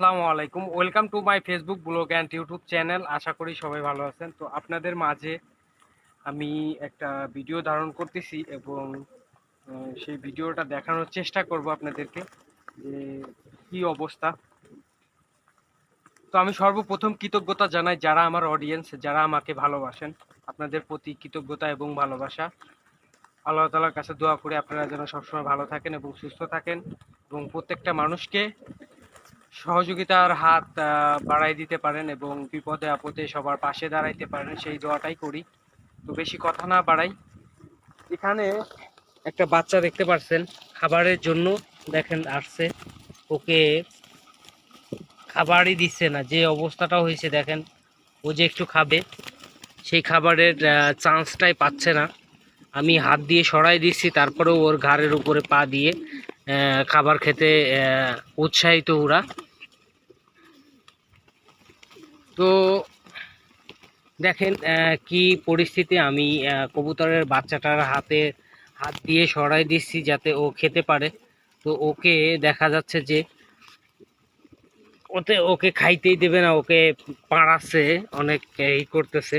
আসসালামু আলাইকুম। Welcome to my Facebook blog and YouTube channel আশা করি সবাই ভালো আছেন। তো আপনাদের মাঝে আমি একটা ভিডিও ধারণ করতেছি এবং সেই ভিডিওটা দেখানোর চেষ্টা করব আপনাদেরকে যে কি অবস্থা। তো আমি সর্বপ্রথম কৃতজ্ঞতা জানাই যারা আমার অডিয়েন্স যারা আমাকে ভালোবাসেন, আপনাদের প্রতি কৃতজ্ঞতা এবং ভালোবাসা। আল্লাহ তালার কাছে দোয়া করে আপনারা যেন সবসময় ভালো থাকেন এবং সুস্থ থাকেন এবং প্রত্যেকটা মানুষকে সহযোগিতার হাত বাড়াই দিতে পারেন এবং বিপদে আপদে সবার পাশে দাঁড়াইতে পারেন, সেই দোয়াটাই করি। তো বেশি কথা না বাড়াই। এখানে একটা বাচ্চা দেখতে পাচ্ছেন খাবারের জন্য দেখেন আসছে। ওকে খাবারই দিচ্ছে না, যে অবস্থাটা হয়েছে দেখেন, ও যে একটু খাবে, সেই খাবারের চান্সটাই পাচ্ছে না। আমি হাত দিয়ে সরাই দিচ্ছি, তারপরেও ওর ঘাড়ের উপরে পা দিয়ে খাবার খেতে উৎসাহিত ওরা। তো দেখেন কি পরিস্থিতি। আমি কবুতরের বাচ্চাটার হাতে হাত দিয়ে সরাই দিচ্ছি যাতে ও খেতে পারে। তো ওকে দেখা যাচ্ছে যে ওতে ওকে খাইতেই দেবে না, ওকে পাড়াচ্ছে, অনেক ই করতেছে।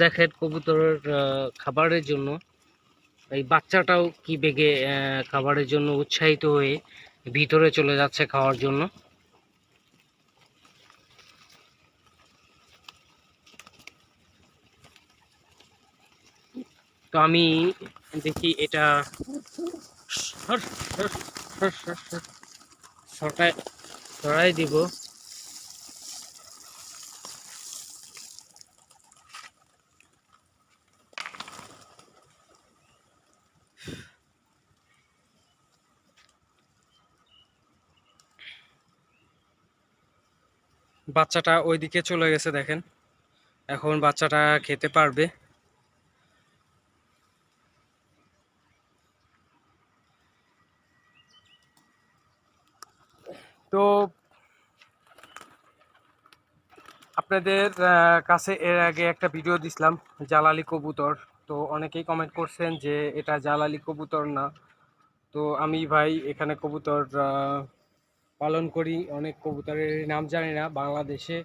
দেখেন কবুতরের খাবারের জন্য এই বাচ্চাটাও কি বেগে খাবারের জন্য উৎসাহিত হয়ে ভিতরে চলে যাচ্ছে খাওয়ার জন্য। তো আমি দেখি এটা সরাই দিব। বাচ্চাটা ওইদিকে চলে গেছে দেখেন। এখন বাচ্চাটা খেতে পারবে। তো আপনাদের কাছে এর আগে একটা ভিডিও দিছিলাম, জালালি কবুতর। তো অনেকেই কমেন্ট করছেন যে এটা জালালি কবুতর না। তো আমি ভাই এখানে কবুতর পালন করি, অনেক কবুতরের নাম জানি না, বাংলাদেশে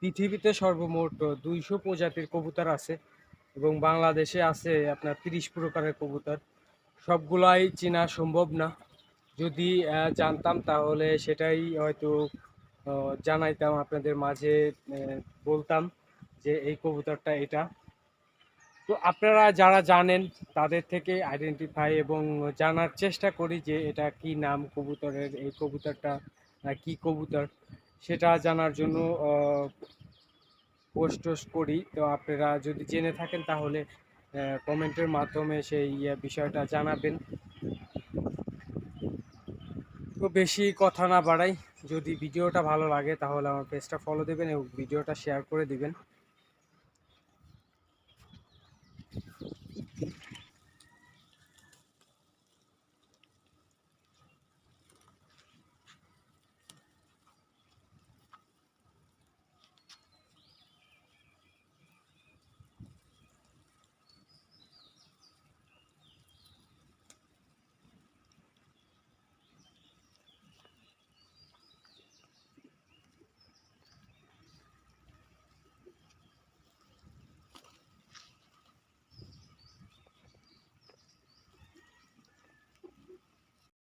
পৃথিবীতে সর্বমোট দুইশো প্রজাতির কবুতর আছে এবং বাংলাদেশে আছে আপনার তিরিশ প্রকারের কবুতর। সবগুলাই চেনা সম্ভব না। যদি জানতাম তাহলে সেটাই হয়তো জানাইতাম আপনাদের মাঝে বলতাম যে এই কবুতরটা এটা। তো আপনারা যারা জানেন, তাদের থেকে আইডেন্টিফাই এবং জানার চেষ্টা করি যে এটা কি নাম কবুতরের, এই কবুতরটা কি কবুতর, সেটা জানার জন্য পোস্ট টোস্ট করি। তো আপনারা যদি জেনে থাকেন তাহলে কমেন্টের মাধ্যমে সেই বিষয়টা জানাবেন। তো বেশি কথা না বাড়াই। যদি ভিডিওটা ভালো লাগে তাহলে আমার পেজটা ফলো দেবেন এবং ভিডিওটা শেয়ার করে দিবেন।